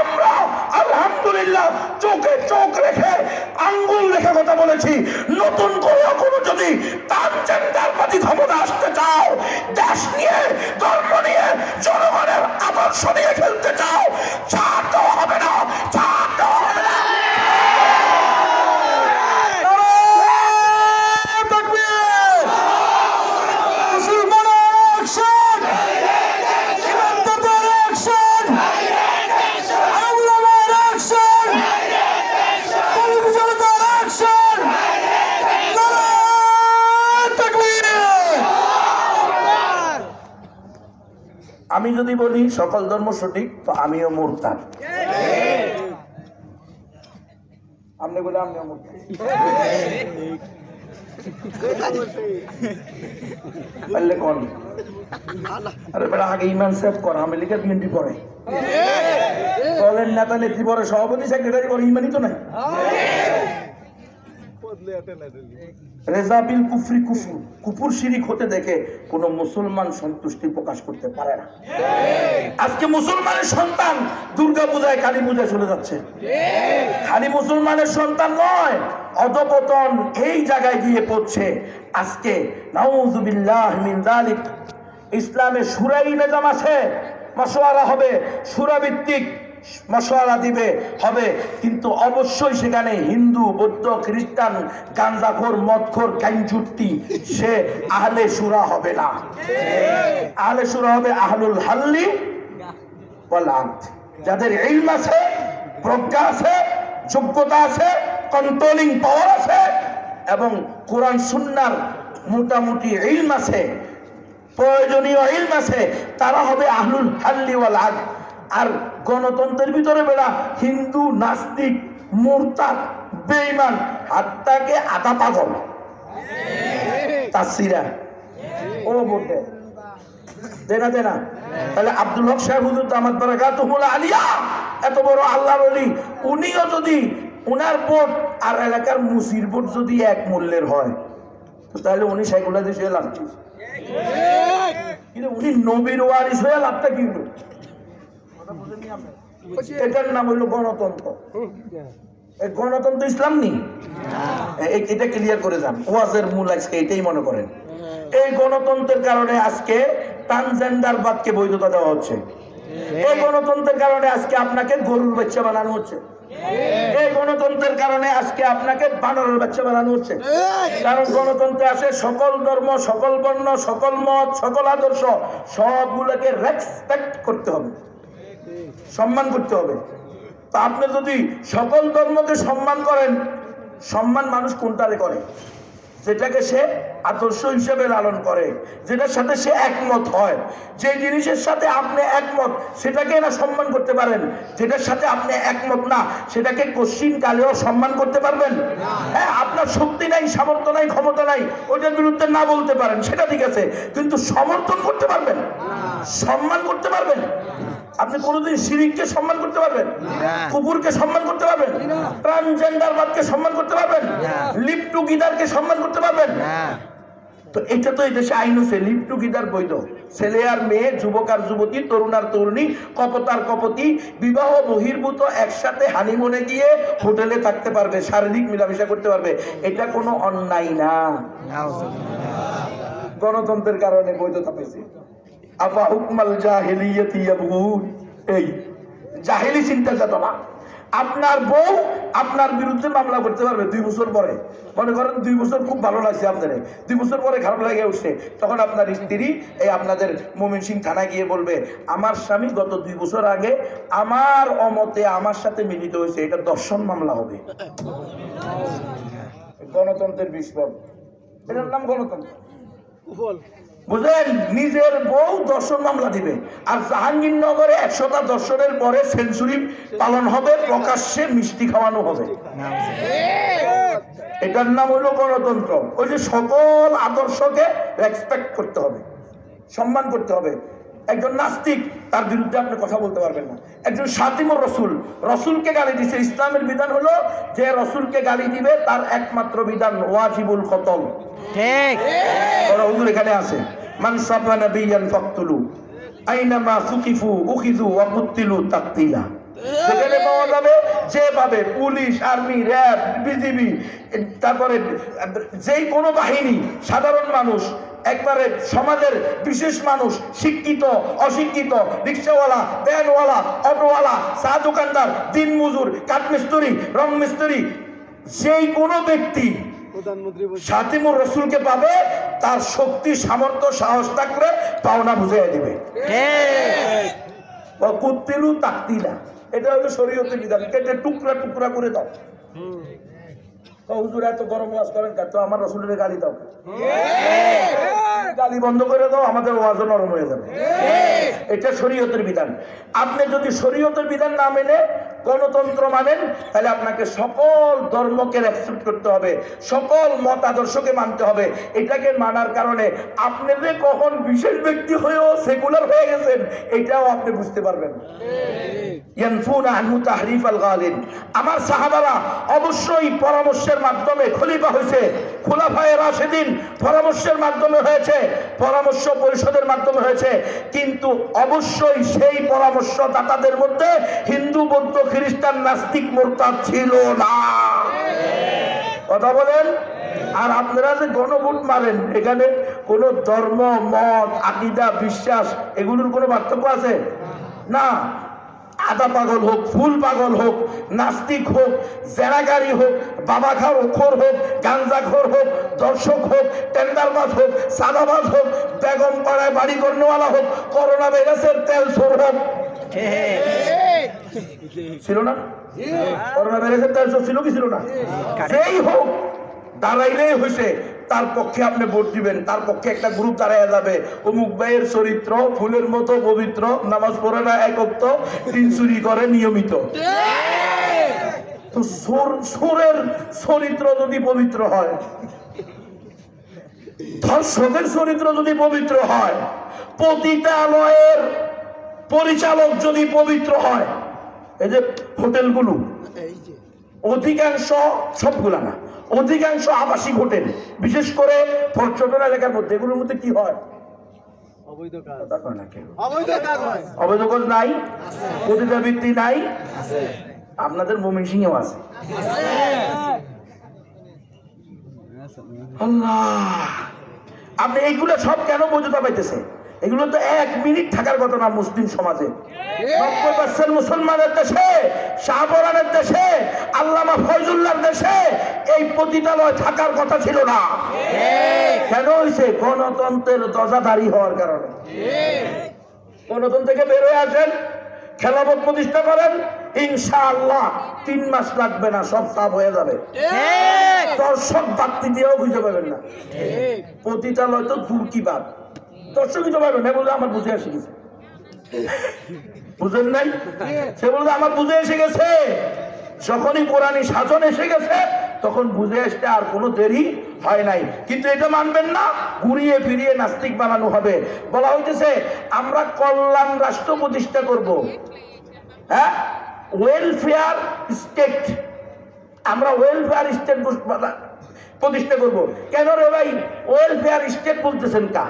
আমরা আলহামদুলিল্লাহ চোখে চোখ রেখে, আঙ্গুল রেখে কথা বলেছি। নতুন করে কোনো যদি ট্রান্সজেন্ডারবাদী ক্ষমতা আসতে চাও, দেশ নিয়ে, ধর্ম নিয়ে, জনগণের আদর্শ নিয়ে খেলতে চাও ছাড় দেওয়া হবে না ছাড় দেওয়া হবে না আমি যদি বলি সকল ধর্ম সঠিক তো আমিও মোরতাদ। আপনি বলে আমিও মোরতাদ। পারলে কোন? আরে বেটা আগে ইমান সেভ কর আমি লিখে বিএনপি পড়ে। দলের নেতা নেত্রী পরে সভাপতি সেক্রেটারি পরে ইমানই তো নাই। রেজাবিল কুফরি কুফুর। কুপুর শিরিক হতে দেখে কোনো মুসলমান সন্তুষ্টি প্রকাশ করতে পারে না। আজকে মুসলমানের সন্তান দুর্গা পূজায় কালী পূজায় চলে যাচ্ছে। খালি মুসলমানের সন্তান নয়, অধপতন এই জায়গায় গিয়ে পড়ছে। আজকে নাউজুবিল্লাহ মিন যালিক। ইসলামে সুরাই নিজাম আছে, মশওয়ারা হবে সুরা ভিত্তিক মশওয়ারা দিবে, হবে। কিন্তু অবশ্যই সেখানে হিন্দু, বৌদ্ধ, খ্রিস্টান গাঞ্জাখোর মদখোর কাইনচুট্টি সে আহলে সুরা হবে না। আহলে সুরা হবে আহলুল হাল্লি যাদের ইলম আছে, প্রজ্ঞা আছে, যোগ্যতা আছে কন্ট্রোলিং পাওয়ার আছে, এবং কোরআন সুন্নার মোটামুটি ইলম আছে, প্রয়োজনীয় ইলম আছে, তারা হবে আহলুল হাল্লি ওয়াল আর গণতন্ত্রের ভিতরে বেড়া হিন্দু নাস্তিক মোরতাদ বেঈমান হাত্তাকে আদা পাগল। তাসিরা ও বলতে দেনা দেনা। তাহলে আব্দুল হক সাহেব হুজুর দামাত বারাকাতুহুল আলিয়া এত বড় আল্লাহর ওলি উনিও যদি উনার ভোট আর এলাকার মুসির ভোট যদি এক মূল্যের হয় তো তাহলে উনি সেগুলা দেশে লাভ কিন্তু উনি নবীর ওয়ারিস হয়ে লাভটা কি এটার নাম হইল গণতন্ত্র। এই গণতন্ত্র ইসলাম নি এ- এটা ক্লিয়ার করে যান। ওয়াজের মূল আজকে এটাই মনে করেন। এই গণতন্ত্রের কারণে আজকে ট্রান্সজেন্ডারবাদকে বৈধতা দেওয়া হচ্ছে। এই গণতন্ত্রের কারণে আজকে আপনাকে গরুর বাচ্চা বানানো হচ্ছে। এই গণতন্ত্রের কারণে আজকে আপনাকে বানরের বাচ্চা বানানো হচ্ছে। কারণ গণতন্ত্রে আসে সকল ধর্ম, সকল বর্ণ, সকল মত, সকল আদর্শ। সবগুলোকে রেসপেক্ট করতে হবে। সম্মান করতে হবে। তা আপনি যদি সকল ধর্মকে সম্মান করেন সম্মান মানুষ কোনটারে করে? যেটাকে সে আদর্শ হিসেবে লালন করে যেটার সাথে সে একমত হয়। যে জিনিসের সাথে আপনি একমত সেটাকে না সম্মান করতে পারেন। যেটার সাথে আপনি একমত না সেটাকে কশ্চিন কালেও সম্মান করতে পারবেন। হ্যাঁ আপনার শক্তি নাই সামর্থ্য নাই ক্ষমতা নাই ওইটার বিরুদ্ধে না বলতে পারেন সেটা ঠিক আছে। কিন্তু সমর্থন করতে পারবেন। সম্মান করতে পারবেন। আপনি কোনোদিন শিরিককে সম্মান করতে পারবেন? কুকুরকে সম্মান করতে পারবেন? ট্রান্সজেন্ডারবাদকে সম্মান করতে পারবেন? লিপ টু গিদারকে সম্মান করতে পারবেন? তো এটা তো এই দেশে আইন হচ্ছে লিপ টু গিদার বৈধ। ছেলে আর মেয়ে যুবক আর যুবতী তরুণ আর তরুণী কপতার কপতি বিবাহ বহির্ভূত একসাথে হানিমুনে গিয়ে হোটেলে থাকতে পারবে শারীরিক মেলামেশা করতে পারবে। এটা কোনো অন্যায় না। গণতন্ত্রের কারণে বৈধতা পেয়েছে আফা হুকমাল জাহিলিয়াতি ইয়াবগুন এই জাহিলি চিন্তা চেতনা আপনার বউ আপনার বিরুদ্ধে মামলা করতে পারবে দুই বছর পরে। মনে করেন দুই বছর খুব ভালো লাগছে আপনাদের। দুই বছর পরে খারাপ লাগে উঠছে। তখন আপনার স্ত্রী এই আপনাদের মোমিন সিং থানায় গিয়ে বলবে আমার স্বামী গত দুই বছর আগে আমার অমতে আমার সাথে মিলিত হয়েছে। এটা দর্শন মামলা হবে। গণতন্ত্রের বিস্ফোরণ। এটার নাম গণতন্ত্র। বুঝলেন? নিজের বউ দর্শন মামলা দিবে। আর জাহাঙ্গীরনগরে একশোটা দর্শনের পরে সেঞ্চুরি পালন হবে প্রকাশ্যে মিষ্টি খাওয়ানো হবে। এটার নাম হলো গণতন্ত্র। ওই যে সকল আদর্শকে রেসপেক্ট করতে হবে সম্মান করতে হবে। একজন নাস্তিক তার বিরুদ্ধে আপনি কথা বলতে পারবেন না। একজন সাতিমুর রসুল রসুলকে গালি দিছে। ইসলামের বিধান হলো যে রসুলকে গালি দিবে তার একমাত্র বিধান ওয়াজিবুল কতল ঠিক। হুজুর এখানে আছে। মান সাবা নাবিয়ান ফাকতুলু আইনামা সুকিফু উখিজু ওয়া তাকতিলা। সেখানে পাওয়া যাবে যেভাবে পুলিশ আর্মি র্যাব বিজিবি তারপরে যেই কোনো বাহিনী সাধারণ মানুষ একবারে সমাজের বিশেষ মানুষ শিক্ষিত অশিক্ষিত রিক্সাওয়ালা ভ্যানওয়ালা অটোওয়ালা চা দোকানদার দিনমজুর কাঠমিস্ত্রি রং মিস্ত্রি সেই কোনো ব্যক্তি প্রধানমন্ত্রী সাতিমুর রসুলকে পাবে তার শক্তি সামর্থ্য সাহস থাকলে পাওনা বুঝাইয়া দিবে। কুত্তিলু তাকতিলা। এটা হলো শরীয়তের বিধান। কেটে টুকরা টুকরা করে দাও। তো হুজুর এত গরম ওয়াজ করেন কেন? তো আমার রসুলের গালি দাও। গালি বন্ধ করে দাও আমাদের ওয়াজ নরম হয়ে যাবে। এটা শরীয়তের বিধান। আপনি যদি শরীয়তের বিধান না মেনে গণতন্ত্র মানেন, তাহলে আপনাকে সকল ধর্মকে অ্যাকসেপ্ট করতে হবে, সকল মত আদর্শকে মানতে হবে। এটাকে মানার কারণে আপনি যে কখন বিশেষ ব্যক্তি হয়েও সেকুলার হয়ে গেছেন, এটাও আপনি বুঝতে পারবেন। আমার সাহাবারা অবশ্যই পরামর্শের মাধ্যমে খলিফা হয়েছে। খোলাফায়ে রাশেদিন পরামর্শের মাধ্যমে হয়েছে, পরামর্শ পরিষদের মাধ্যমে হয়েছে। কিন্তু অবশ্যই সেই পরামর্শদাতাদের মধ্যে হিন্দু, বৌদ্ধ, খ্রিস্টান, নাস্তিক মোরতাদ ছিল না। কথা বলেন? আর আপনারা যে গণভোট মারেন, এখানে কোনো ধর্ম, মত, আকিদা, বিশ্বাস, এগুলোর কোনো পার্থক্য আছে? না। আদা পাগল হোক ফুল পাগল হোক নাস্তিক হোক জেরাগারি হোক বাবা খার খোর হোক গাঞ্জা খোর হোক দর্শক হোক টেন্ডারবাজ হোক সাদাবাজ হোক বেগম পাড়ায় বাড়ি কর্ণওয়ালা হোক করোনা ভাইরাসের তেল সোর হোক। ছিল না? করোনা ভাইরাসের তেল সোর ছিল কি ছিল না? যেই হোক দাঁড়াইলেই হয়েছে তার পক্ষে আপনি ভোট দিবেন তার পক্ষে একটা গ্রুপ দাঁড়াইয়া যাবে। অমুক ভাইয়ের চরিত্র ফুলের মতো পবিত্র নামাজ পড়ে না একত্র দিন চুরি করে নিয়মিত। তো সোর সোরের চরিত্র যদি পবিত্র হয় ধর্ষকের চরিত্র যদি পবিত্র হয় পতিতালয়ের পরিচালক যদি পবিত্র হয় এই যে হোটেলগুলো অধিকাংশ সবগুলা না। অধিকাংশ আবাসিক হোটেল বিশেষ করে পর্যটন এলাকার মধ্যে এগুলোর মধ্যে কি হয়? অবৈধ কাজ। নাই? পতিতাবৃত্তি নাই? আপনাদের মমিন সিংহেও আছে। আল্লাহ! আপনি এইগুলো সব কেন বোঝাতে পাইতেছে এগুলো তো এক মিনিট থাকার কথা না মুসলিম সমাজে। নব্বই পার্সেন্ট মুসলমানের দেশে শাহপরানের দেশে আল্লামা ফয়জুল্লাহর দেশে এই পতিতালয় থাকার কথা ছিল না। কেন হয়েছে গণতন্ত্রের দজাধারী হওয়ার কারণে। গণতন্ত্র থেকে বের হয়ে আসেন খেলাপথ প্রতিষ্ঠা করেন ইনশাআল্লাহ তিন মাস লাগবে না সব সাফ হয়ে যাবে। দর্শক বাড়তি দিয়েও বুঝতে পারবেন না। পতিতালয় তো দূর কি বাদ দর্শকই তো পারবেন না। বলে আমার বুঝে এসে গেছে। বুঝেন নাই? সে বলতে আমার বুঝে এসে গেছে। যখনই কোরআনি শাসন এসে গেছে, তখন বুঝে আসতে আর কোনো দেরি হয় নাই। কিন্তু এটা মানবেন না, ঘুরিয়ে ফিরিয়ে নাস্তিক বানানো হবে। বলা হইতেছে, আমরা কল্যাণ রাষ্ট্র প্রতিষ্ঠা করব। হ্যাঁ? ওয়েলফেয়ার স্টেট আমরা ওয়েলফেয়ার স্টেট প্রতিষ্ঠা করব। কেন রে ভাই? ওয়েলফেয়ার স্টেট বলতেছেন কা?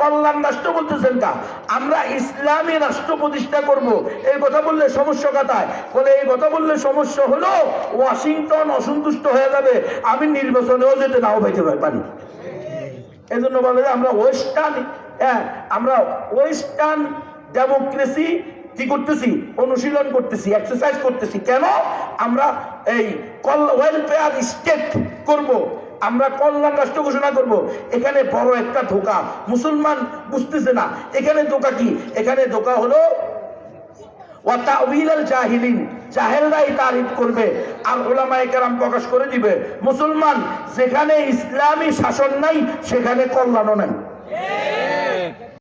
কল্যাণ রাষ্ট্র বলতেছেন কা আমরা ইসলামী রাষ্ট্র প্রতিষ্ঠা করব। এই কথা বললে সমস্যা কথায় বলে এই কথা বললে সমস্যা হলো ওয়াশিংটন অসন্তুষ্ট হয়ে যাবে। আমি নির্বাচনেও যেতে নাও পাইতে পারি এই জন্য বলে আমরা ওয়েস্টার্ন হ্যাঁ আমরা ওয়েস্টার্ন ডেমোক্রেসি কি করতেছি? অনুশীলন করতেছি এক্সারসাইজ করতেছি। কেন? আমরা এই কল ওয়েলফেয়ার স্টেট করব। আমরা কল্যাণ রাষ্ট্র ঘোষণা করব। এখানে বড় একটা ধোকা। মুসলমান বুঝতেছে না, এখানে ধোকা কি? এখানে ধোকা হলো করবে প্রকাশ করে দিবে। মুসলমান যেখানে ইসলামী শাসন নাই, সেখানে কল্যাণও নেই।